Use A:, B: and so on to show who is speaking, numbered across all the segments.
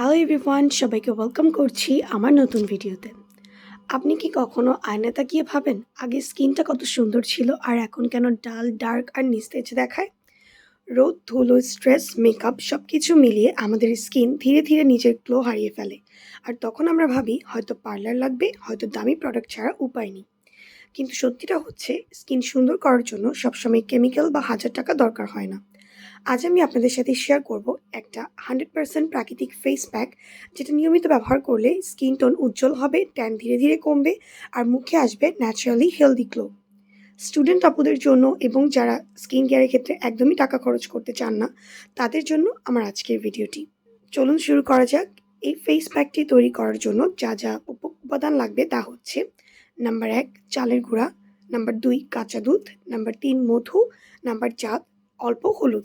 A: Hello everyone সবাইকে welcome করছি আমার নতুন ভিডিওতে। আপনি কি কখনো আয়না তাকিয়ে ভাবেন, আগে স্কিনটা কত সুন্দর ছিল আর এখন কেন ডাল, ডার্ক আর নিস্তেজ দেখায়? রোদ, ধুলো, স্ট্রেস মেকআপ সব কিছু মিলিয়ে আমাদের স্কিন ধীরে ধীরে নিজের গ্লো হারিয়ে ফেলে। আর তখন আমরা ভাবি, হয়তো পার্লার লাগবে, হয়তো দামি প্রোডাক্ট ছাড়া উপায় নেই। কিন্তু সত্যিটা হচ্ছে, স্কিন সুন্দর করার জন্য সবসময় কেমিক্যাল বা হাজার টাকা দরকার হয় না। আজ আমি আপনাদের সাথে শেয়ার করব একটা হান্ড্রেড পার্সেন্ট প্রাকৃতিক ফেস প্যাক যেটা নিয়মিত ব্যবহার করলে স্কিন টোন উজ্জ্বল হবে ট্যান ধীরে ধীরে কমবে আর মুখে আসবে ন্যাচারালি হেলদি গ্লো স্টুডেন্ট আপুদের জন্য এবং যারা স্কিন কেয়ারের ক্ষেত্রে একদমই টাকা খরচ করতে চান না, তাদের জন্য আমার আজকের ভিডিওটি। চলুন শুরু করা যাক। এই ফেস প্যাকটি তৈরি করার জন্য যা যা উপ- উপাদান লাগবে তা হচ্ছে নাম্বার এক, চালের গুঁড়া নাম্বার দুই, কাঁচা দুধ নাম্বার তিন, মধু নাম্বার চার, অল্প হলুদ।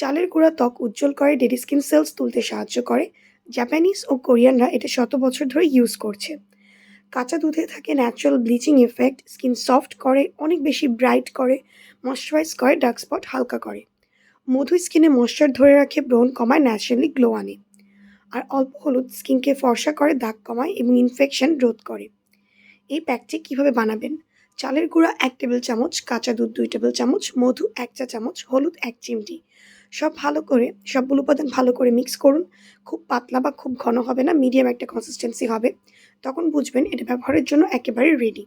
A: চালের গুঁড়া ত্বক উজ্জ্বল করে ডেডি স্কিন সেলস তুলতে সাহায্য করে। জাপানিজ ও কোরিয়ানরা এটা শত বছর ধরে ইউজ করছে। কাঁচা দুধে থাকে natural bleaching effect skin soft করে, অনেক বেশি ব্রাইট করে ময়শ্চারাইজ করে ডার্ক স্পট হালকা করে। মধু স্কিনে ময়শ্চার ধরে রাখে, ব্রণ কমায় ন্যাচারালি গ্লো আনে। আর অল্প হলুদ স্কিনকে ফর্সা করে, দাগ কমায় এবং ইনফেকশন রোধ করে। এই প্যাকটি কীভাবে বানাবেন? চালের গুঁড়া এক টেবিল চামচ, কাঁচা দুধ দুই টেবিল চামচ, মধু এক চা চামচ, হলুদ এক চিমটি। সব ভালো করে, সবগুলো উপাদান ভালো করে মিক্স করুন। খুব পাতলা বা খুব ঘন হবে না মিডিয়াম একটা কনসিস্টেন্সি হবে। তখন বুঝবেন এটা ব্যবহারের জন্য একেবারে রেডি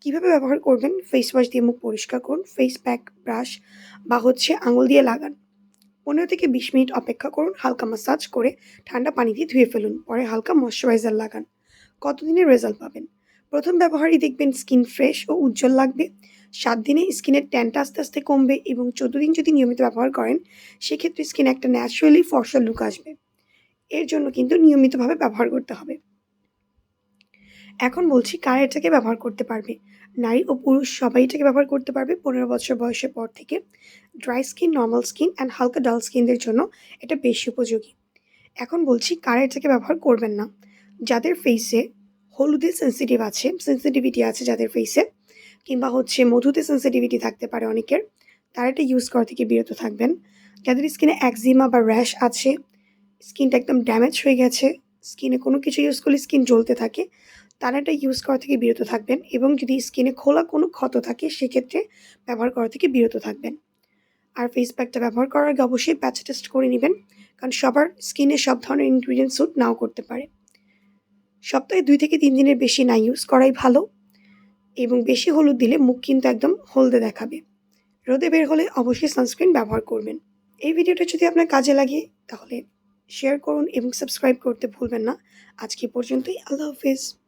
A: কীভাবে ব্যবহার করবেন? ফেস ওয়াশ দিয়ে মুখ পরিষ্কার করুন ফেস প্যাক ব্রাশ বা হচ্ছে আঙুল দিয়ে লাগান। পনেরো থেকে বিশ মিনিট অপেক্ষা করুন, হালকা মাসাজ করে ঠান্ডা পানি দিয়ে ধুয়ে ফেলুন, পরে হালকা ময়শ্চারাইজার লাগান। কতদিনের রেজাল্ট পাবেন? প্রথম ব্যবহারই দেখবেন স্কিন ফ্রেশ ও উজ্জ্বল লাগবে। সাত দিনে স্কিনের ট্যানটা আস্তে আস্তে কমবে এবং চোদ্দ দিন যদি নিয়মিত ব্যবহার করেন, সেক্ষেত্রে স্কিন একটা ন্যাচারালি ফর্সা লুক আসবে। এর জন্য কিন্তু নিয়মিতভাবে ব্যবহার করতে হবে। এখন বলছি কারা এটাকে ব্যবহার করতে পারবে? নারী ও পুরুষ সবাই এটাকে ব্যবহার করতে পারবে পনেরো বছর বয়সের পর থেকে। Dry skin, normal skin and হালকা ডাল স্কিনদের জন্য এটা বেশি উপযোগী। এখন বলছি কারা এটাকে ব্যবহার করবেন না। যাদের ফেসে হলুদে সেন্সিটিভ আছে সেন্সিটিভিটি আছে যাদের ফেসে কিংবা হচ্ছে মধুতে সেন্সিটিভিটি থাকতে পারে অনেকের, তারা এটা ইউজ করা থেকে বিরত থাকবেন। যাদের স্কিনে একজিমা বা র্যাশ আছে স্কিনটা একদম ড্যামেজ হয়ে গেছে স্কিনে কোনো কিছু ইউজ করলে স্কিন জ্বলতে থাকে, তারা এটা ইউজ করা থেকে বিরত থাকবেন এবং যদি স্কিনে খোলা কোনো ক্ষত থাকে, সেক্ষেত্রে ব্যবহার করা থেকে বিরত থাকবেন। আর ফেস প্যাকটা ব্যবহার করার আগে অবশ্যই প্যাচ টেস্ট করে নেবেন, কারণ সবার স্কিনে সব ধরনের ইনগ্রিডিয়েন্ট স্যুট নাও করতে পারে। সপ্তাহে দুই থেকে তিন দিনের বেশি না ইউজ করাই ভালো। এবং বেশি হলুদ দিলে মুখ কিন্তু একদম হলদে দেখাবে। রোদে বের হলে অবশ্যই সানস্ক্রিন ব্যবহার করবেন। এই ভিডিওটা যদি আপনার কাজে লাগে তাহলে শেয়ার করুন এবং সাবস্ক্রাইব করতে ভুলবেন না। আজকে পর্যন্তই, আল্লাহ হাফিজ।